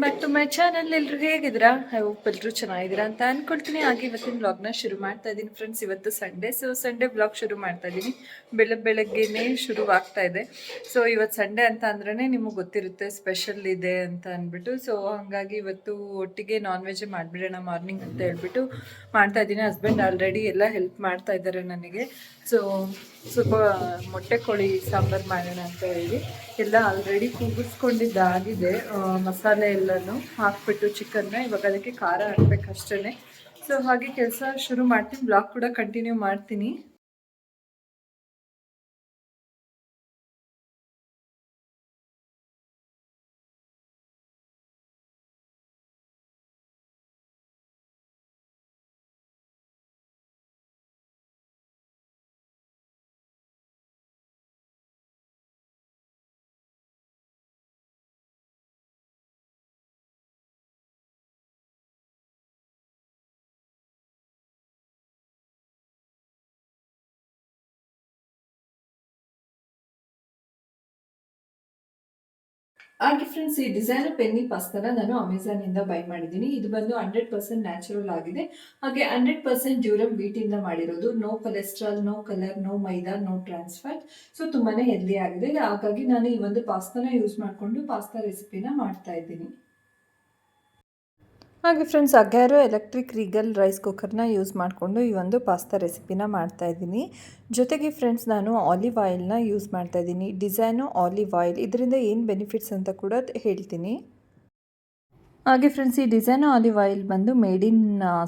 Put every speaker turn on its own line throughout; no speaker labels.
Back to my channel ಎಲ್ಲರೂ ಹೇಗಿದ್ದೀರಾ? I hope ಎಲ್ಲರೂ ಚೆನ್ನಾಗಿದ್ದೀರಾ ಅಂತ ಅನ್ಕೊಳ್ತೀನಿ. ಹಾಗೆ ಇವತ್ತಿನ ಬ್ಲಾಗ್ನ ಶುರು ಮಾಡ್ತಾ ಇದ್ದೀನಿ ಫ್ರೆಂಡ್ಸ್ ಇವತ್ತು ಸಂಡೇ ಸೊ ಸಂಡೇ ಬ್ಲಾಗ್ ಶುರು ಮಾಡ್ತಾ ಇದ್ದೀನಿ. ಬೆಳಗ್ಗೆ ಬೆಳಗ್ಗೆನೇ ಶುರು ಆಗ್ತಾ ಇದೆ. ಸೊ ಇವತ್ತು ಸಂಡೇ ಅಂತ ಅಂದ್ರೆ ನಿಮಗೆ ಗೊತ್ತಿರುತ್ತೆ ಸ್ಪೆಷಲ್ ಇದೆ ಅಂತ ಅಂದ್ಬಿಟ್ಟು. ಸೊ ಹಾಗಾಗಿ ಇವತ್ತು ಒಟ್ಟಿಗೆ ನಾನ್ ವೆಜ್ ಮಾಡಿಬಿಡೋಣ ಮಾರ್ನಿಂಗ್ ಅಂತ ಹೇಳ್ಬಿಟ್ಟು ಮಾಡ್ತಾ ಇದ್ದೀನಿ. ಹಸ್ಬೆಂಡ್ ಆಲ್ರೆಡಿ ಎಲ್ಲ ಹೆಲ್ಪ್ ಮಾಡ್ತಾ ಇದ್ದಾರೆ ನನಗೆ. ಸೊ ಸ್ವಲ್ಪ ಮೊಟ್ಟೆ ಕೋಳಿ ಸಾಂಬಾರು ಮಾಡೋಣ ಅಂತ ಹೇಳಿ. ಎಲ್ಲ ಆಲ್ರೆಡಿ ಕೂಗಿಸ್ಕೊಂಡಿದ್ದಾಗಿದೆ. ಮಸಾಲೆ ಎಲ್ಲನೂ ಹಾಕ್ಬಿಟ್ಟು ಚಿಕನ್ನ, ಇವಾಗ ಅದಕ್ಕೆ ಖಾರ ಹಾಕ್ಬೇಕು ಅಷ್ಟೇ ಸೊ ಹಾಗೆ ಕೆಲಸ ಶುರು ಮಾಡ್ತೀನಿ, ಬ್ಲಾಗ್ ಕೂಡ ಕಂಟಿನ್ಯೂ ಮಾಡ್ತೀನಿ. ಹಾಗೆ ಫ್ರೆಂಡ್ಸ್ ಈ ಡಿಸೈನರ್ ಪೆನ್ನಿ ಪಾಸ್ತಾನ ನಾನು ಅಮೆಝಾನಿಂದ ಬೈ ಮಾಡಿದ್ದೀನಿ. ಇದು ಬಂದು ಹಂಡ್ರೆಡ್ ಪರ್ಸೆಂಟ್ ನ್ಯಾಚುರಲ್ ಆಗಿದೆ. ಹಾಗೆ ಹಂಡ್ರೆಡ್ ಪರ್ಸೆಂಟ್ ಡ್ಯೂರಮ್ ವೀಟಿಂದ ಮಾಡಿರೋದು. No cholesterol no colour no maida no trans fat so ತುಂಬಾನೇ ಹೆಲ್ದಿ ಆಗಿದೆ. ಹಾಗಾಗಿ ನಾನು ಈ ಒಂದು ಪಾಸ್ತಾನ ಯೂಸ್ ಮಾಡಿಕೊಂಡು ಪಾಸ್ತಾ ರೆಸಿಪಿನ ಮಾಡ್ತಾ ಇದ್ದೀನಿ. ಹಾಗೆ ಫ್ರೆಂಡ್ಸ್ ಅಗ್ಯಾರೋ ಎಲೆಕ್ಟ್ರಿಕ್ ರೀಗಲ್ ರೈಸ್ ಕುಕ್ಕರ್ನ ಯೂಸ್ ಮಾಡಿಕೊಂಡು ಈ ಒಂದು ಪಾಸ್ತಾ ರೆಸಿಪಿನ ಮಾಡ್ತಾ ಇದ್ದೀನಿ. ಜೊತೆಗೆ ಫ್ರೆಂಡ್ಸ್ ನಾನು ಆಲಿವ್ ಆಯಿಲ್ನ ಯೂಸ್ ಮಾಡ್ತಾ ಇದ್ದೀನಿ. ಡಿಸೈನು ಆಲಿವ್ ಆಯಿಲ್ ಇದರಿಂದ ಏನು ಬೆನಿಫಿಟ್ಸ್ ಅಂತ ಕೂಡ ಹೇಳ್ತೀನಿ. ಹಾಗೆ ಫ್ರೆಂಡ್ಸ್ ಈ ಡಿಸೈನ್ ಆಲಿವ್ ಆಯಿಲ್ ಬಂದು ಮೇಡ್ ಇನ್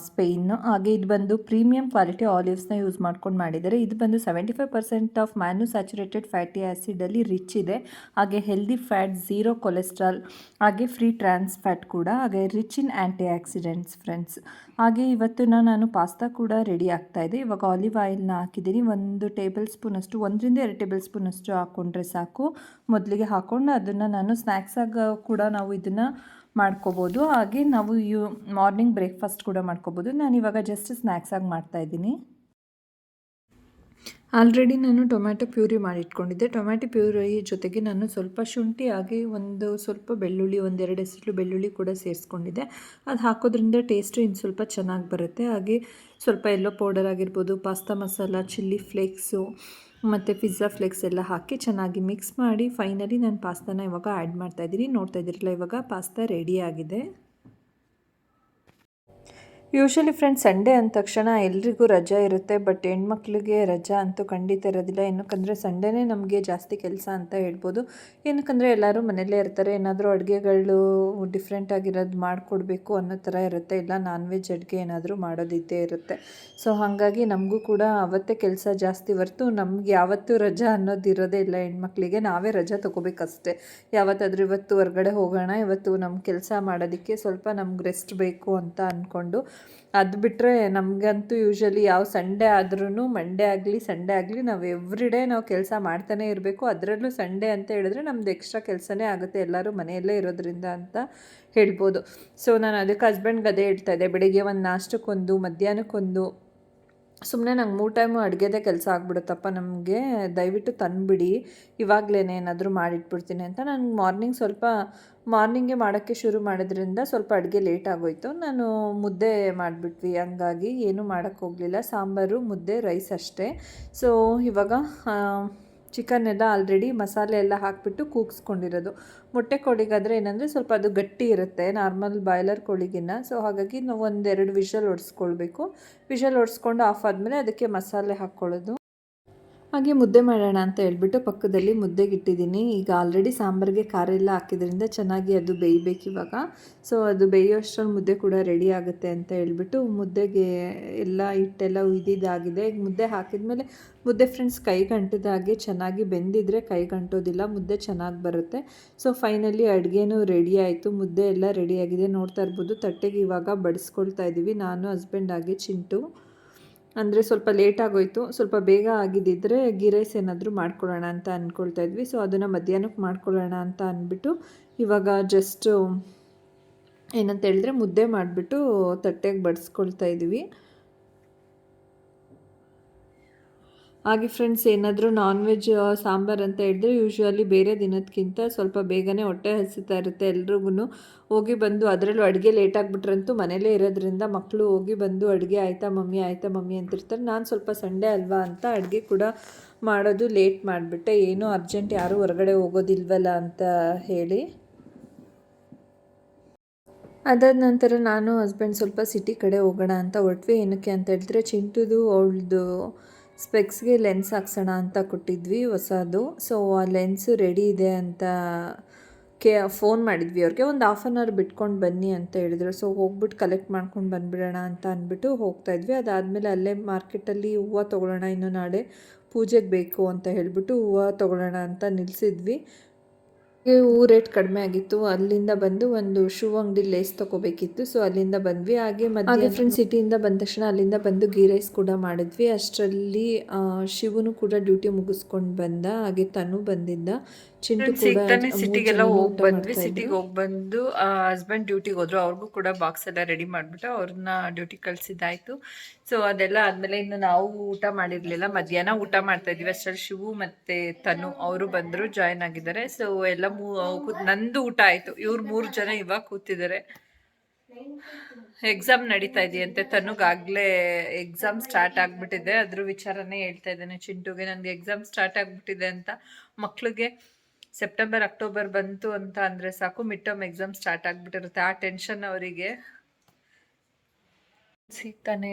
ಸ್ಪೇನ್ ಹಾಗೆ ಇದು ಬಂದು ಪ್ರೀಮಿಯಂ ಕ್ವಾಲಿಟಿ ಆಲಿವ್ಸ್ನ ಯೂಸ್ ಮಾಡ್ಕೊಂಡು ಮಾಡಿದ್ದಾರೆ. ಇದು ಬಂದು seventy five percent of monounsaturated fatty ಆ್ಯಸಿಡಲ್ಲಿ rich ಇದೆ. ಹಾಗೆ ಹೆಲ್ದಿ ಫ್ಯಾಟ್ ಝೀರೋ ಕೊಲೆಸ್ಟ್ರಾಲ್ ಹಾಗೆ ಫ್ರೀ ಟ್ರಾನ್ಸ್ ಫ್ಯಾಟ್ ಕೂಡ, ಹಾಗೆ rich in antioxidants friends ಹಾಗೆ ಇವತ್ತು ನಾನು ಪಾಸ್ತಾ ಕೂಡ ರೆಡಿ ಆಗ್ತಾ ಇದೆ. ಇವಾಗ ಆಲಿವ್ ಆಯಿಲ್ನ ಹಾಕಿದ್ದೀನಿ. ಒಂದು ಟೇಬಲ್ ಸ್ಪೂನಷ್ಟು ಒಂದರಿಂದ ಎರಡು ಟೇಬಲ್ ಸ್ಪೂನಷ್ಟು ಹಾಕ್ಕೊಂಡ್ರೆ ಸಾಕು. ಮೊದಲಿಗೆ ಹಾಕ್ಕೊಂಡು ಅದನ್ನು ನಾನು ಸ್ನ್ಯಾಕ್ಸಾಗ ಕೂಡ ನಾವು ಇದನ್ನು ಮಾಡ್ಕೋಬೋದು. ಹಾಗೆ ನಾವು ಯು ಮಾರ್ನಿಂಗ್ ಬ್ರೇಕ್ಫಾಸ್ಟ್ ಕೂಡ ಮಾಡ್ಕೋಬೋದು. ನಾನು ಇವಾಗ ಜಸ್ಟ್ ಸ್ನ್ಯಾಕ್ಸಾಗಿ ಮಾಡ್ತಾಯಿದ್ದೀನಿ ಆಲ್ರೆಡಿ ನಾನು ಟೊಮ್ಯಾಟೊ ಪ್ಯೂರಿ ಮಾಡಿಟ್ಕೊಂಡಿದ್ದೆ. ಟೊಮ್ಯಾಟೊ ಪ್ಯೂರಿ ಜೊತೆಗೆ ನಾನು ಸ್ವಲ್ಪ ಶುಂಠಿ, ಹಾಗೆ ಒಂದು ಸ್ವಲ್ಪ ಬೆಳ್ಳುಳ್ಳಿ, ಒಂದೆರಡು ಹೆಸರು ಬೆಳ್ಳುಳ್ಳಿ ಕೂಡ ಸೇರಿಸ್ಕೊಂಡಿದ್ದೆ. ಅದು ಹಾಕೋದ್ರಿಂದ ಟೇಸ್ಟು ಇನ್ನು ಸ್ವಲ್ಪ ಚೆನ್ನಾಗಿ ಬರುತ್ತೆ. ಹಾಗೆ ಸ್ವಲ್ಪ ಎಲ್ಲೋ ಪೌಡರ್ ಆಗಿರ್ಬೋದು ಪಾಸ್ತಾ ಮಸಾಲ ಚಿಲ್ಲಿ ಫ್ಲೇಕ್ಸು ಮತ್ತು ಪಿಜ್ಜಾ ಫ್ಲೆಕ್ಸ್ ಎಲ್ಲ ಹಾಕಿ ಚೆನ್ನಾಗಿ ಮಿಕ್ಸ್ ಮಾಡಿ ಫೈನಲಿ ನಾನು ಪಾಸ್ತಾನ ಇವಾಗ ಆ್ಯಡ್ ಮಾಡ್ತಾಯಿದ್ದೀನಿ ನೋಡ್ತಾ ಇದ್ದೀರಲ್ಲ, ಇವಾಗ ಪಾಸ್ತಾ ರೆಡಿ ಆಗಿದೆ. ಯೂಶಲಿ ಫ್ರೆಂಡ್ ಸಂಡೇ ಅಂದ ತಕ್ಷಣ ಎಲ್ರಿಗೂ ರಜಾ ಇರುತ್ತೆ ಬಟ್ ಹೆಣ್ಮಕ್ಳಿಗೆ ರಜಾ ಅಂತೂ ಖಂಡಿತ ಇರೋದಿಲ್ಲ. ಏನಕ್ಕಂದರೆ ಸಂಡೇನೇ ನಮಗೆ ಜಾಸ್ತಿ ಕೆಲಸ ಅಂತ ಹೇಳ್ಬೋದು. ಏನಕ್ಕಂದರೆ ಎಲ್ಲರೂ ಮನೆಯಲ್ಲೇ ಇರ್ತಾರೆ. ಏನಾದರೂ ಅಡುಗೆಗಳು ಡಿಫ್ರೆಂಟ್ ಆಗಿರೋದು ಮಾಡಿಕೊಡ್ಬೇಕು ಅನ್ನೋ ಥರ ಇರುತ್ತೆ. ಇಲ್ಲ ನಾನ್ ವೆಜ್ ಅಡುಗೆ ಏನಾದರೂ ಮಾಡೋದಿದ್ದೇ ಇರುತ್ತೆ. ಸೊ ಹಾಗಾಗಿ ನಮಗೂ ಕೂಡ ಅವತ್ತೇ ಕೆಲಸ ಜಾಸ್ತಿ ಹೊರ್ತು ನಮ್ಗೆ ಯಾವತ್ತೂ ರಜಾ ಅನ್ನೋದು ಇರೋದೇ ಇಲ್ಲ ಹೆಣ್ಮಕ್ಳಿಗೆ. ನಾವೇ ರಜಾ ತೊಗೋಬೇಕಷ್ಟೇ. ಯಾವತ್ತಾದ್ರೂ ಇವತ್ತು ಹೊರಗಡೆ ಹೋಗೋಣ, ಇವತ್ತು ನಮ್ಮ ಕೆಲಸ ಮಾಡೋದಕ್ಕೆ ಸ್ವಲ್ಪ ನಮ್ಗೆ ರೆಸ್ಟ್ ಬೇಕು ಅಂತ ಅಂದ್ಕೊಂಡು ಅದು ಬಿಟ್ಟರೆ ನಮಗಂತೂ ಯೂಶ್ವಲಿ ಯಾವ ಸಂಡೇ ಆದ್ರೂ ಮಂಡೇ ಆಗಲಿ ಸಂಡೇ ಆಗಲಿ ನಾವು ಎವ್ರಿ ಡೇ ನಾವು ಕೆಲಸ ಮಾಡ್ತಾನೆ ಇರಬೇಕು. ಅದರಲ್ಲೂ ಸಂಡೇ ಅಂತ ಹೇಳಿದ್ರೆ ನಮ್ದು ಎಕ್ಸ್ಟ್ರಾ ಕೆಲಸನೇ ಆಗುತ್ತೆ ಎಲ್ಲರೂ ಮನೆಯಲ್ಲೇ ಇರೋದ್ರಿಂದ ಅಂತ ಹೇಳ್ಬೋದು. ಸೊ ನಾನು ಅದಕ್ಕೆ ಹಸ್ಬೆಂಡ್ಗೆ ಅದೇ ಹೇಳ್ತಾ ಇದ್ದೆ, ಬೆಳಿಗ್ಗೆ ಒಂದು ನಾಷ್ಟಕ್ಕೊಂದು ಮಧ್ಯಾಹ್ನಕ್ಕೊಂದು ಸುಮ್ಮನೆ ನಂಗೆ ಮೂರು ಟೈಮು ಅಡುಗೆದೇ ಕೆಲಸ ಆಗ್ಬಿಡುತ್ತಪ್ಪ ನಮಗೆ, ದಯವಿಟ್ಟು ತಂದುಬಿಡಿ. ಇವಾಗಲೇ ಏನಾದರೂ ಮಾಡಿಟ್ಬಿಡ್ತೀನಿ ಅಂತ. ನಾನು ಮಾರ್ನಿಂಗ್ ಸ್ವಲ್ಪ ಮಾರ್ನಿಂಗೇ ಮಾಡೋಕ್ಕೆ ಶುರು ಮಾಡೋದ್ರಿಂದ ಸ್ವಲ್ಪ ಅಡುಗೆ ಲೇಟ್ ಆಗೋಯ್ತು. ನಾನು ಮುದ್ದೆ ಮಾಡಿಬಿಟ್ವಿ. ಹಂಗಾಗಿ ಏನೂ ಮಾಡೋಕ್ಕೆ ಹೋಗಲಿಲ್ಲ. ಸಾಂಬಾರು, ಮುದ್ದೆ, ರೈಸ್ ಅಷ್ಟೇ. ಸೊ ಇವಾಗ ಚಿಕನ್ ಎಲ್ಲ ಆಲ್ರೆಡಿ ಮಸಾಲೆ ಎಲ್ಲ ಹಾಕಿಬಿಟ್ಟು ಕೂಗಿಸ್ಕೊಂಡಿರೋದು. ಮೊಟ್ಟೆ ಕೋಳಿಗಾದರೆ ಏನಂದರೆ ಸ್ವಲ್ಪ ಅದು ಗಟ್ಟಿ ಇರುತ್ತೆ. Normal boiler ಕೋಳಿಗಿನ್ನ. ಸೊ ಹಾಗಾಗಿ ನಾವು ಒಂದೆರಡು ವಿಷಲ್ ಹೊಡ್ಸ್ಕೊಳ್ಬೇಕು ವಿಷಲ್ ಹೊಡ್ಸ್ಕೊಂಡು ಆಫ್ ಆದಮೇಲೆ ಅದಕ್ಕೆ ಮಸಾಲೆ ಹಾಕ್ಕೊಳ್ಳೋದು. ಹಾಗೆ ಮುದ್ದೆ ಮಾಡೋಣ ಅಂತ ಹೇಳ್ಬಿಟ್ಟು ಪಕ್ಕದಲ್ಲಿ ಮುದ್ದೆಗೆ ಇಟ್ಟಿದ್ದೀನಿ ಈಗ ಆಲ್ರೆಡಿ ಸಾಂಬಾರಿಗೆ ಖಾರ ಎಲ್ಲ ಹಾಕಿದ್ರಿಂದ ಚೆನ್ನಾಗಿ ಅದು ಬೇಯಬೇಕು ಇವಾಗ. ಸೊ ಅದು ಬೇಯೋಷ್ಟ್ರಲ್ಲಿ ಮುದ್ದೆ ಕೂಡ ರೆಡಿ ಆಗುತ್ತೆ ಅಂತ ಹೇಳ್ಬಿಟ್ಟು ಮುದ್ದೆಗೆ ಎಲ್ಲ ಹಿಟ್ಟೆಲ್ಲ ಉಯ್ದಿದ್ದಾಗಿದೆ. ಈಗ ಮುದ್ದೆ ಹಾಕಿದ್ಮೇಲೆ ಮುದ್ದೆ ಫ್ರೆಂಡ್ಸ್ ಕೈ ಗಂಟದಾಗೆ ಚೆನ್ನಾಗಿ ಬೆಂದಿದ್ರೆ ಕೈ ಗಂಟೋದಿಲ್ಲ, ಮುದ್ದೆ ಚೆನ್ನಾಗಿ ಬರುತ್ತೆ. ಸೊ ಫೈನಲಿ ಅಡುಗೆನೂ ರೆಡಿ ಆಯಿತು. ಮುದ್ದೆ ಎಲ್ಲ ರೆಡಿಯಾಗಿದೆ ನೋಡ್ತಾ ಇರ್ಬೋದು, ತಟ್ಟೆಗೆ ಇವಾಗ ಬಡಿಸ್ಕೊಳ್ತಾ ಇದ್ದೀವಿ. ನಾನು ಹಸ್ಬೆಂಡ್ ಆಗಿ ಚಿಂಟು. ಅಂದರೆ ಸ್ವಲ್ಪ ಲೇಟ್ ಆಗೋಯ್ತು. ಸ್ವಲ್ಪ ಬೇಗ ಆಗಿದ್ದಿದ್ರೆ ಗೀ ರೈಸ್ ಏನಾದರೂ ಮಾಡ್ಕೊಳ್ಳೋಣ ಅಂತ ಅಂದ್ಕೊಳ್ತಾ ಇದ್ವಿ. ಸೊ ಅದನ್ನು ಮಧ್ಯಾಹ್ನಕ್ಕೆ ಮಾಡ್ಕೊಳ್ಳೋಣ ಅಂತ ಅಂದ್ಬಿಟ್ಟು ಇವಾಗ ಜಸ್ಟು ಏನಂತ ಹೇಳಿದ್ರೆ ಮುದ್ದೆ ಮಾಡಿಬಿಟ್ಟು ತಟ್ಟೆಗೆ ಬಡಿಸ್ಕೊಳ್ತಾ ಇದ್ವಿ. ಹಾಗೆ ಫ್ರೆಂಡ್ಸ್ ಏನಾದರೂ ನಾನ್ ವೆಜ್ ಸಾಂಬಾರು ಅಂತ ಹೇಳಿದ್ರೆ ಯೂಶ್ವಲಿ ಬೇರೆ ದಿನದಕ್ಕಿಂತ ಸ್ವಲ್ಪ ಬೇಗನೆ ಹೊಟ್ಟೆ ಹಸಿತಾ ಇರುತ್ತೆ ಎಲ್ರಿಗೂ ಹೋಗಿ ಬಂದು ಅದರಲ್ಲೂ ಅಡುಗೆ ಲೇಟ್ ಆಗಿಬಿಟ್ರಂತೂ ಮನೇಲೇ ಇರೋದ್ರಿಂದ ಮಕ್ಕಳು ಹೋಗಿ ಬಂದು ಅಡುಗೆ ಆಯಿತಾ ಮಮ್ಮಿ ಆಯಿತಾ ಮಮ್ಮಿ ಅಂತಿರ್ತಾರೆ. ನಾನು ಸ್ವಲ್ಪ ಸಂಡೇ ಅಲ್ವಾ ಅಂತ ಅಡುಗೆ ಕೂಡ ಮಾಡೋದು ಲೇಟ್ ಮಾಡಿಬಿಟ್ಟೆ. ಏನೂ ಅರ್ಜೆಂಟ್ ಯಾರೂ ಹೊರಗಡೆ ಹೋಗೋದಿಲ್ವಲ್ಲ ಅಂತ ಹೇಳಿ. ಅದಾದ ನಂತರ ನಾನು ಹಸ್ಬೆಂಡ್ ಸ್ವಲ್ಪ ಸಿಟಿ ಕಡೆ ಹೋಗೋಣ ಅಂತ ಹೊಟ್ವಿ ಏನಕ್ಕೆ ಅಂತ ಹೇಳಿದ್ರೆ ಚಿಂಟುದು, ಅವಳದು ಸ್ಪೆಕ್ಸ್ಗೆ ಲೆನ್ಸ್ ಹಾಕ್ಸೋಣ ಅಂತ ಕೊಟ್ಟಿದ್ವಿ ಹೊಸದು. ಸೊ ಆ ಲೆನ್ಸ್ ರೆಡಿ ಇದೆ ಅಂತ ಕೇ ಫೋನ್ ಮಾಡಿದ್ವಿ ಅವ್ರಿಗೆ. ಒಂದು ಹಾಫ್ ಆನ್ ಅವರ್ ಬಿಟ್ಕೊಂಡು ಬನ್ನಿ ಅಂತ ಹೇಳಿದ್ರು. ಸೊ ಹೋಗ್ಬಿಟ್ಟು ಕಲೆಕ್ಟ್ ಮಾಡ್ಕೊಂಡು ಬಂದ್ಬಿಡೋಣ ಅಂತ ಅಂದ್ಬಿಟ್ಟು ಹೋಗ್ತಾಯಿದ್ವಿ ಅದಾದಮೇಲೆ ಅಲ್ಲೇ ಮಾರ್ಕೆಟಲ್ಲಿ ಹೂವು ತೊಗೊಳ್ಳೋಣ ಇನ್ನು ನಾಳೆ ಪೂಜೆಗೆ ಬೇಕು ಅಂತ ಹೇಳಿಬಿಟ್ಟು ಹೂವು ತೊಗೊಳ್ಳೋಣ ಅಂತ ನಿಲ್ಲಿಸಿದ್ವಿ ಹೂ ರೇಟ್ ಕಡಿಮೆ ಆಗಿತ್ತು. ಅಲ್ಲಿಂದ ಬಂದು ಒಂದು ಶೂ ಅಂಗಡಿ ಲೇಸ್ ತಗೋಬೇಕಿತ್ತು. ಸೊ ಅಲ್ಲಿಂದ ಬಂದ್ವಿ. ಹಾಗೆ ಮಧ್ಯೆ ಫ್ರೆಂಡ್ ಸಿಟಿಯಿಂದ ಬಂದ ತಕ್ಷಣ ಅಲ್ಲಿಂದ ಬಂದು ಗೀ ರೈಸ್ ಕೂಡ ಮಾಡಿದ್ವಿ. ಅಷ್ಟರಲ್ಲಿ ಶಿವನು ಕೂಡ ಡ್ಯೂಟಿ ಮುಗಿಸ್ಕೊಂಡು ಬಂದ. ಹಾಗೆ ತನು ಬಂದಿದ್ದ. ಚಿಂಟು ಕೂಡ
ಸಿಟಿಗೆಲ್ಲ ಹೋಗಿ ಬಂದ್ವಿ. ಸಿಟಿಗೆ ಹೋಗಿ ಬಂದು ಹಸ್ಬೆಂಡ್ ಡ್ಯೂಟಿಗೆ ಹೋದ್ರು. ಅವ್ರಿಗೂ ಕೂಡ ಬಾಕ್ಸ್ ಎಲ್ಲ ರೆಡಿ ಮಾಡಿಬಿಟ್ಟು ಅವ್ರನ್ನ ಡ್ಯೂಟಿ ಕಳ್ಸಿದ್ದಾಯ್ತು. ಸೊ ಅದೆಲ್ಲ ಆದಮೇಲೆ ಇನ್ನು ನಾವು ಊಟ ಮಾಡಿರಲಿಲ್ಲ. ಮಧ್ಯಾಹ್ನ ಊಟ ಮಾಡ್ತಾ ಇದ್ವಿ. ಅಷ್ಟರಲ್ಲಿ ಶಿವು ಮತ್ತು ತನು ಅವರು ಬಂದರು ಜಾಯ್ನ್ ಆಗಿದ್ದಾರೆ. ಸೊ ಎಲ್ಲ ನಂದು ಊಟ ಆಯಿತು. ಇವ್ರು ಮೂರು ಜನ ಇವಾಗ ಕೂತಿದ್ದಾರೆ ಎಕ್ಸಾಮ್ ನಡೀತಾ ಇದೆಯಂತೆ ತನುಗಾಗಲೇ ಎಕ್ಸಾಮ್ ಸ್ಟಾರ್ಟ್ ಆಗ್ಬಿಟ್ಟಿದೆ. ಅದ್ರ ವಿಚಾರನೇ ಹೇಳ್ತಾ ಇದ್ದೇನೆ ಚಿಂಟುಗೆ. ನನಗೆ ಎಕ್ಸಾಮ್ ಸ್ಟಾರ್ಟ್ ಆಗಿಬಿಟ್ಟಿದೆ ಅಂತ ಮಕ್ಳಿಗೆ ಸೆಪ್ಟೆಂಬರ್ ಅಕ್ಟೋಬರ್ ಬಂತು ಅಂತ ಅಂದರೆ ಸಾಕು. ಮಿಡ್ ಟರ್ಮ್ ಎಕ್ಸಾಮ್ ಸ್ಟಾರ್ಟ್ ಆಗಿಬಿಟ್ಟಿರುತ್ತೆ. ಆ ಟೆನ್ಷನ್ ಅವರಿಗೆ. ಸಿಗ್ತಾನೆ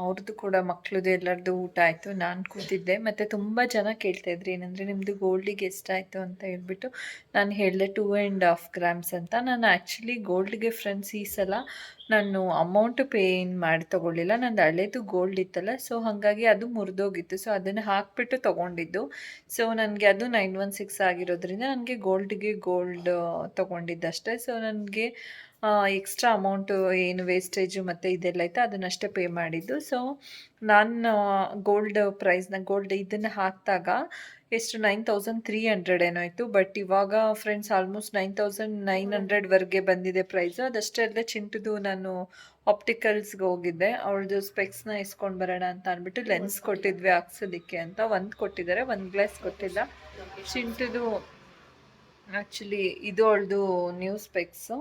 ಅವ್ರದ್ದು ಕೂಡ ಮಕ್ಳದ್ದು ಎಲ್ಲರದ್ದು ಊಟ ಆಯಿತು, ನಾನು ಕೂತಿದ್ದೆ. ಮತ್ತು ತುಂಬ ಜನ ಕೇಳ್ತಾ ಇದ್ರಿ, ಏನಂದರೆ ನಿಮ್ಮದು ಗೋಲ್ಡಿಗೆ ಎಷ್ಟಾಯಿತು ಅಂತ ಹೇಳ್ಬಿಟ್ಟು. ನಾನು ಹೇಳಿದೆ ಟೂ ಆ್ಯಂಡ್ ಹಾಫ್ ಗ್ರಾಮ್ಸ್ ಅಂತ. ನಾನು ಆ್ಯಕ್ಚುಲಿ ಗೋಲ್ಡ್ಗೆ ಫ್ರೆಂಡ್ಸ್ ಈ ಸಲ ನಾನು ಅಮೌಂಟ್ ಪೇ ಏನು ಮಾಡಿ ತೊಗೊಳ್ಳಿಲ್ಲ. ನಂದು ಹಳೇದು ಗೋಲ್ಡ್ ಇತ್ತಲ್ಲ ಸೊ ಹಾಗಾಗಿ ಅದು ಮುರಿದೋಗಿತ್ತು. ಸೊ ಅದನ್ನು ಹಾಕಿಬಿಟ್ಟು ತೊಗೊಂಡಿದ್ದು. ಸೊ ನನಗೆ ಅದು ನೈನ್ ಒನ್ ಸಿಕ್ಸ್ ಆಗಿರೋದ್ರಿಂದ ನನಗೆ ಗೋಲ್ಡ್ಗೆ ಗೋಲ್ಡ್ ತೊಗೊಂಡಿದ್ದಷ್ಟೇ. ಸೊ ನನಗೆ ಎಕ್ಸ್ಟ್ರಾ ಅಮೌಂಟು ಏನು ವೇಸ್ಟೇಜು ಮತ್ತು ಇದೆಲ್ಲ ಐತೆ ಅದನ್ನಷ್ಟೇ ಪೇ ಮಾಡಿದ್ದು. ಸೊ ನಾನು ಗೋಲ್ಡ್ ಪ್ರೈಸ್ನ ಗೋಲ್ಡ್ ಇದನ್ನು ಹಾಕಿದಾಗ ಎಷ್ಟು ನೈನ್ ತೌಸಂಡ್ ತ್ರೀ ಹಂಡ್ರೆಡ್ ಏನೋ ಆಯಿತು ಬಟ್ ಇವಾಗ friends almost nine thousand nine ಹಂಡ್ರೆಡ್ವರೆಗೆ ಬಂದಿದೆ ಪ್ರೈಸು ಅದಷ್ಟೇ ಅಲ್ಲದೆ ಚಿಂಟುದು ನಾನು ಆಪ್ಟಿಕಲ್ಸ್ಗೆ ಹೋಗಿದ್ದೆ. ಅವಳದು ಸ್ಪೆಕ್ಸ್ನ ಇಸ್ಕೊಂಡು ಬರೋಣ ಅಂತ ಅಂದ್ಬಿಟ್ಟು ಲೆನ್ಸ್ ಕೊಟ್ಟಿದ್ವಿ ಹಾಕ್ಸೋದಕ್ಕೆ ಅಂತ. ಒಂದು ಕೊಟ್ಟಿದ್ದಾರೆ, ಒಂದು ಗ್ಲಾಸ್ ಕೊಟ್ಟಿಲ್ಲ. ಚಿಂಟುದು ಆ್ಯಕ್ಚುಲಿ ಇದು ಅವಳದು ನ್ಯೂ ಸ್ಪೆಕ್ಸು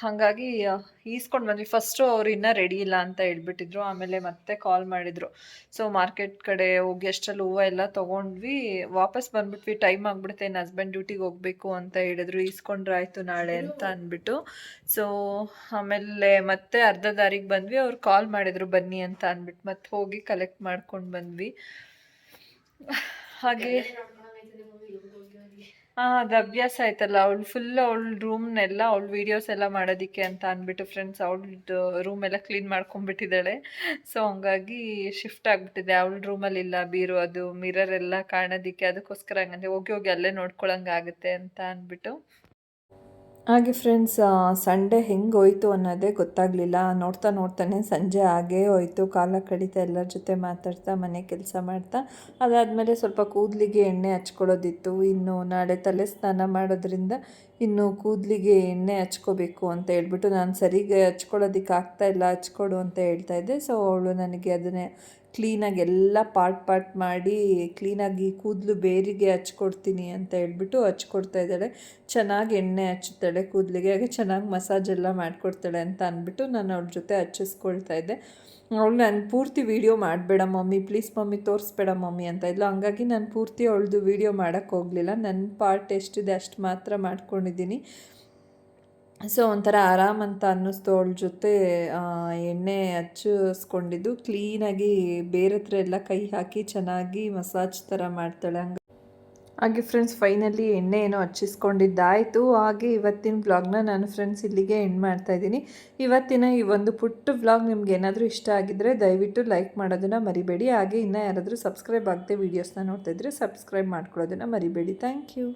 ಹಾಗಾಗಿ ಈಸ್ಕೊಂಡು ಬಂದ್ವಿ. ಫಸ್ಟು ಅವ್ರು ಇನ್ನೂ ರೆಡಿ ಇಲ್ಲ ಅಂತ ಹೇಳ್ಬಿಟ್ಟಿದ್ರು. ಆಮೇಲೆ ಮತ್ತೆ ಕಾಲ್ ಮಾಡಿದರು. ಸೊ ಮಾರ್ಕೆಟ್ ಕಡೆ ಹೋಗಿ ಅಷ್ಟರಲ್ಲಿ ಹೂವು ಎಲ್ಲ ತೊಗೊಂಡ್ವಿ. ವಾಪಸ್ ಬಂದ್ಬಿಟ್ವಿ. ಟೈಮ್ ಆಗಿಬಿಡುತ್ತೆ. ನನ್ನ ಹಸ್ಬೆಂಡ್ ಡ್ಯೂಟಿಗೆ ಹೋಗಬೇಕು ಅಂತ ಹೇಳಿದ್ರು. ಈಸ್ಕೊಂಡ್ರೆ ಆಯಿತು ನಾಳೆ ಅಂತ ಅಂದ್ಬಿಟ್ಟು. ಸೊ ಆಮೇಲೆ ಮತ್ತೆ ಅರ್ಧ ದಾರಿಗೆ ಬಂದ್ವಿ. ಅವ್ರು ಕಾಲ್ ಮಾಡಿದರು, ಬನ್ನಿ ಅಂತ ಅಂದ್ಬಿಟ್ಟು. ಮತ್ತೆ ಹೋಗಿ ಕಲೆಕ್ಟ್ ಮಾಡ್ಕೊಂಡು ಬಂದ್ವಿ. ಹಾಗೆ ಅದು ಅಭ್ಯಾಸ ಆಯ್ತಲ್ಲ. ಅವಳು ಫುಲ್ ಅವಳ ರೂಮ್ನೆಲ್ಲ ಅವಳ ವಿಡಿಯೋಸ್ ಎಲ್ಲ ಮಾಡೋದಕ್ಕೆ ಅಂತ ಅಂದ್ಬಿಟ್ಟು ಫ್ರೆಂಡ್ಸ್ ಅವಳದ್ದು ರೂಮ್ ಎಲ್ಲ ಕ್ಲೀನ್ ಮಾಡ್ಕೊಂಡ್ಬಿಟ್ಟಿದ್ದಾಳೆ. ಸೊ ಹಂಗಾಗಿ ಶಿಫ್ಟ್ ಆಗಿಬಿಟ್ಟಿದೆ. ಅವಳ ರೂಮಲ್ಲಿ ಇಲ್ಲ, ಬೀರು ಅದು ಮಿರರ್ ಎಲ್ಲ ಕಾಣೋದಕ್ಕೆ, ಅದಕ್ಕೋಸ್ಕರ ಹಂಗಂದ್ರೆ ಹೋಗಿ ಹೋಗಿ ಅಲ್ಲೇ ನೋಡ್ಕೊಳಂಗಾಗುತ್ತೆ ಅಂತ ಅಂದ್ಬಿಟ್ಟು
ಹಾಗೆ ಫ್ರೆಂಡ್ಸ್ ಸಂಡೇ ಹೆಂಗೆ ಹೋಯ್ತು ಅನ್ನೋದೇ ಗೊತ್ತಾಗಲಿಲ್ಲ. ನೋಡ್ತಾ ನೋಡ್ತಾನೆ ಸಂಜೆ ಹಾಗೇ ಹೋಯ್ತು. ಕಾಲ ಕಡಿತಾ ಎಲ್ಲರ ಜೊತೆ ಮಾತಾಡ್ತಾ, ಮನೆ ಕೆಲಸ ಮಾಡ್ತಾ. ಅದಾದಮೇಲೆ ಸ್ವಲ್ಪ ಕೂದಲಿಗೆ ಎಣ್ಣೆ ಹಚ್ಕೊಳ್ಳೋದಿತ್ತು. ಇನ್ನು ನಾಳೆ ತಲೆ ಸ್ನಾನ ಮಾಡೋದ್ರಿಂದ ಇನ್ನು ಕೂದಲಿಗೆ ಎಣ್ಣೆ ಹಚ್ಕೋಬೇಕು ಅಂತ ಹೇಳ್ಬಿಟ್ಟು ನಾನು ಸರಿಗೆ ಹಚ್ಕೊಳ್ಳೋದಕ್ಕೆ ಇಲ್ಲ, ಹಚ್ಕೊಡು ಅಂತ ಹೇಳ್ತಾ ಇದ್ದೆ. ಸೊ ಅವಳು ನನಗೆ ಅದನ್ನೇ ಕ್ಲೀನಾಗಿ ಎಲ್ಲ ಪಾರ್ಟ್ ಪಾರ್ಟ್ ಮಾಡಿ ಕ್ಲೀನಾಗಿ ಕೂದಲು ಬೇರಿಗೆ ಹಚ್ಕೊಡ್ತೀನಿ ಅಂತ ಹೇಳ್ಬಿಟ್ಟು ಹಚ್ಕೊಡ್ತಾ ಇದ್ದಾಳೆ. ಚೆನ್ನಾಗಿ ಎಣ್ಣೆ ಹಚ್ಚುತ್ತಾಳೆ ಕೂದಲಿಗೆ, ಹಾಗೆ ಚೆನ್ನಾಗಿ ಮಸಾಜ್ ಎಲ್ಲ ಮಾಡಿಕೊಡ್ತಾಳೆ ಅಂತ ಅಂದ್ಬಿಟ್ಟು ನಾನು ಅವ್ಳ ಜೊತೆ ಹಚ್ಚಿಸ್ಕೊಳ್ತಾ ಇದ್ದೆ. ಅವಳು ನಾನು ಪೂರ್ತಿ ವೀಡಿಯೋ ಮಾಡಬೇಡ ಮಮ್ಮಿ ಪ್ಲೀಸ್ ಮಮ್ಮಿ ತೋರಿಸ್ಬೇಡ ಮಮ್ಮಿ ಅಂತ ಇದ್ಲು. ಹಂಗಾಗಿ ನಾನು ಪೂರ್ತಿ ಅವಳದು ವೀಡಿಯೋ ಮಾಡೋಕ್ಕೆ ಹೋಗಲಿಲ್ಲ. ನನ್ನ ಪಾರ್ಟ್ ಎಷ್ಟಿದೆ ಅಷ್ಟು ಮಾತ್ರ ಮಾಡ್ಕೊಂಡಿದ್ದೀನಿ. ಸೊ ಒಂಥರ ಆರಾಮ ಅಂತ ಅನ್ನಿಸ್ತು ಅವಳ ಜೊತೆ ಎಣ್ಣೆ ಹಚ್ಚಿಸ್ಕೊಂಡಿದ್ದು. ಕ್ಲೀನಾಗಿ ಬೇರೆ ಹತ್ರ ಎಲ್ಲ ಕೈ ಹಾಕಿ ಚೆನ್ನಾಗಿ ಮಸಾಜ್ ಥರ ಮಾಡ್ತಾಳೆ. ಹಂಗೆ ಹಾಗೆ ಫ್ರೆಂಡ್ಸ್ ಫೈನಲಿ ಎಣ್ಣೆ ಏನೋ ಹಚ್ಚಿಸ್ಕೊಂಡಿದ್ದಾಯಿತು. ಹಾಗೆ ಇವತ್ತಿನ ವ್ಲಾಗ್ನ ನಾನು ಫ್ರೆಂಡ್ಸ್ ಇಲ್ಲಿಗೆ ಎಂಡ್ ಮಾಡ್ತಾ ಇದ್ದೀನಿ. ಇವತ್ತಿನ ಈ ಒಂದು ಪುಟ್ಟ ವ್ಲಾಗ್ ನಿಮ್ಗೆ ಏನಾದರೂ ಇಷ್ಟ ಆಗಿದ್ದರೆ ದಯವಿಟ್ಟು ಲೈಕ್ ಮಾಡೋದನ್ನು ಮರಿಬೇಡಿ. ಹಾಗೆ ಇನ್ನೂ ಯಾರಾದರೂ ಸಬ್ಸ್ಕ್ರೈಬ್ ಆಗದೆ ವೀಡಿಯೋಸ್ನ ನೋಡ್ತಾಯಿದ್ರೆ ಸಬ್ಸ್ಕ್ರೈಬ್ ಮಾಡ್ಕೊಳ್ಳೋದನ್ನು ಮರಿಬೇಡಿ. Thank you